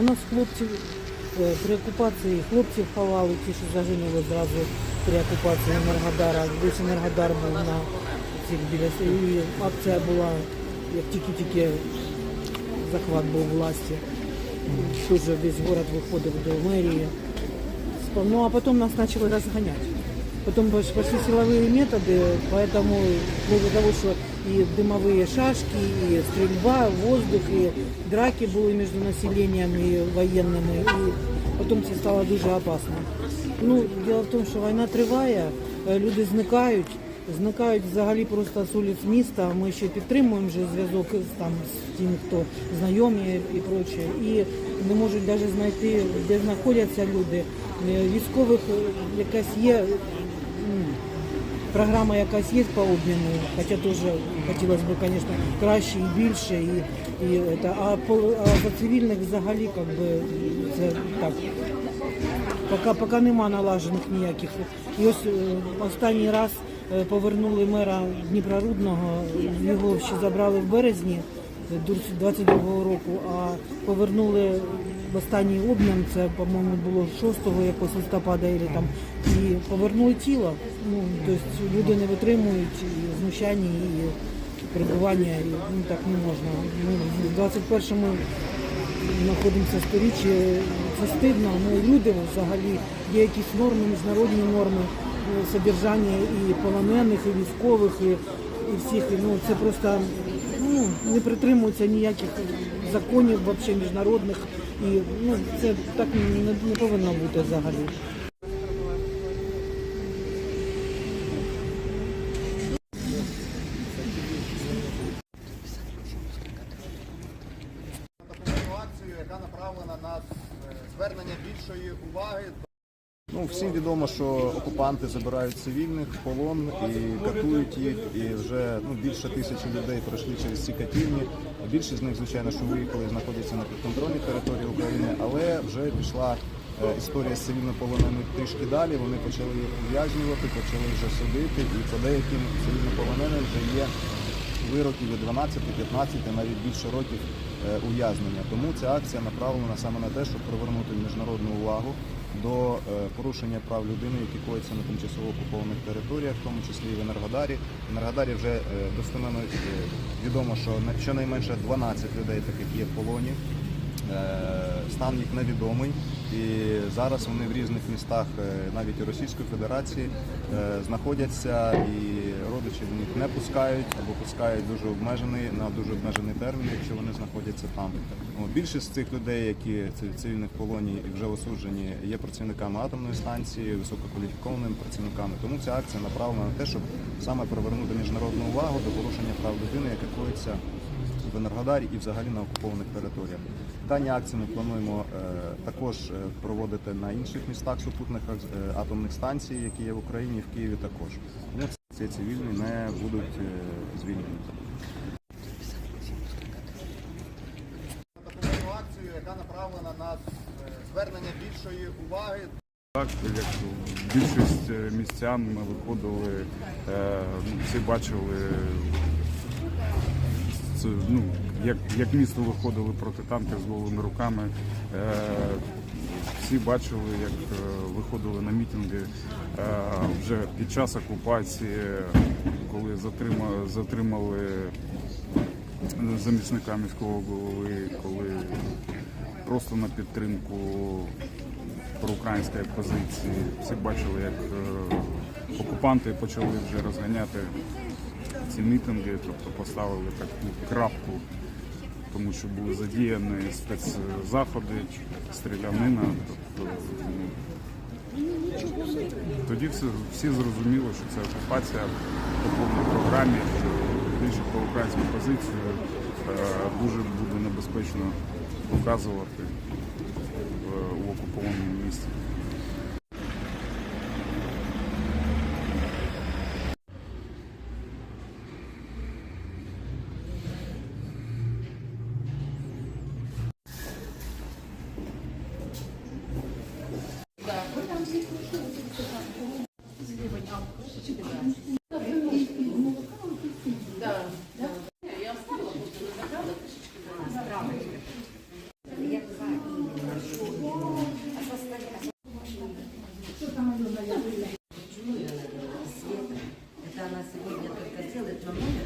У нас хлопців е, при окупації хлопців ховали, ті, що загинули зразу при окупації Енергодара. Десь Енергодар був на цих біля с- і акція була, як тільки-тільки захват був власті. Тут же весь город виходив до мерії. Спа- Ну а потом нас начали разгонять. Потом пош- пошли силовые методы, поэтому вплоть до того, что и дымовые шашки, и стрельба, воздух, и драки були між населенням і воєнними, і потім це стало дуже опасно. Ну, діло в тому, що війна триває, е, люди зникають, зникають взагалі просто з вулиць міста. Ми ще підтримуємо вже зв'язок там з тими, хто знайомі і проче. І не можуть навіть знайти, де знаходяться люди. Е, Військових е, якась є програма якась є по обміну, хоча теж хотілося б, звісно, краще і більше. І, і, це, а, по, а за цивільних взагалі как би, це так. Поки, поки нема налажених ніяких. І ось е, останній раз е, повернули мера Дніпрорудного, його ще забрали в березні 22-го року, а повернули останній обмін, це, по-моєму, було 6 якось листопада, і, там, і повернули тіло. Ну, тобто люди не витримують і знущання, і перебування, і ну, так не можна. Ми в 21-му знаходимося в сторіччі, це стидно. Ну, люди взагалі, є якісь норми, міжнародні норми е, содержання і полонених, і військових, і, і всіх. І, Ну, це просто ну, не притримуються ніяких законів вообще міжнародних. І ну, це так не, повинно бути взагалі. яка направлена на е, звернення більшої уваги. Ну, всім відомо, що окупанти забирають цивільних полон і катують їх. І вже ну, більше тисячі людей пройшли через ці катівні. Більшість з них, звичайно, що виїхали, знаходяться на підконтрольній території України, але вже пішла е, історія з цивільнополоненими трішки далі. Вони почали їх ув'язнювати, почали вже судити, і по деяким цивільнополоненим вже є вироки від 12, 15, навіть більше років е, ув'язнення. Тому ця акція направлена саме на те, щоб привернути міжнародну увагу до е, порушення прав людини, які кояться на тимчасово окупованих територіях, в тому числі і в Енергодарі. В Енергодарі вже е, достеменно відомо, що щонайменше 12 людей таких є в полоні. Стан їх невідомий, і зараз вони в різних містах, навіть Російської Федерації, знаходяться і родичі в них не пускають або пускають дуже обмежений на дуже обмежений термін, якщо вони знаходяться там. Більшість цих людей, які ці- цивільних полоні і вже осуджені, є працівниками атомної станції, висококваліфікованими працівниками. Тому ця акція направлена на те, щоб саме привернути міжнародну увагу до порушення прав людини, яке коїться в Енергодарі і взагалі на окупованих територіях. Дані акції ми плануємо е, також е, проводити на інших містах супутних е, атомних станцій, які є в Україні, в Києві також. Ці цивільні не будуть е, звільнені. Акцію, яка направлена на е, звернення більшої уваги Так, як більшість е, містян ми виходили, всі бачили, ну, як, як місто виходили проти танків з голими руками. Всі бачили, як е, виходили на мітинги е, вже під час окупації, коли затримали, затримали замісника міського голови, коли просто на підтримку проукраїнської позиції. Всі бачили, як е, окупанти почали вже розганяти ці мітинги, тобто поставили таку крапку, тому що були задіяні спецзаходи, стрілянина. Тобто, ну, тоді всі, всі зрозуміли, що це окупація по повній програмі, що більше проукраїнську позицію е, дуже буде небезпечно показувати в, у окупованому місті. the minutes.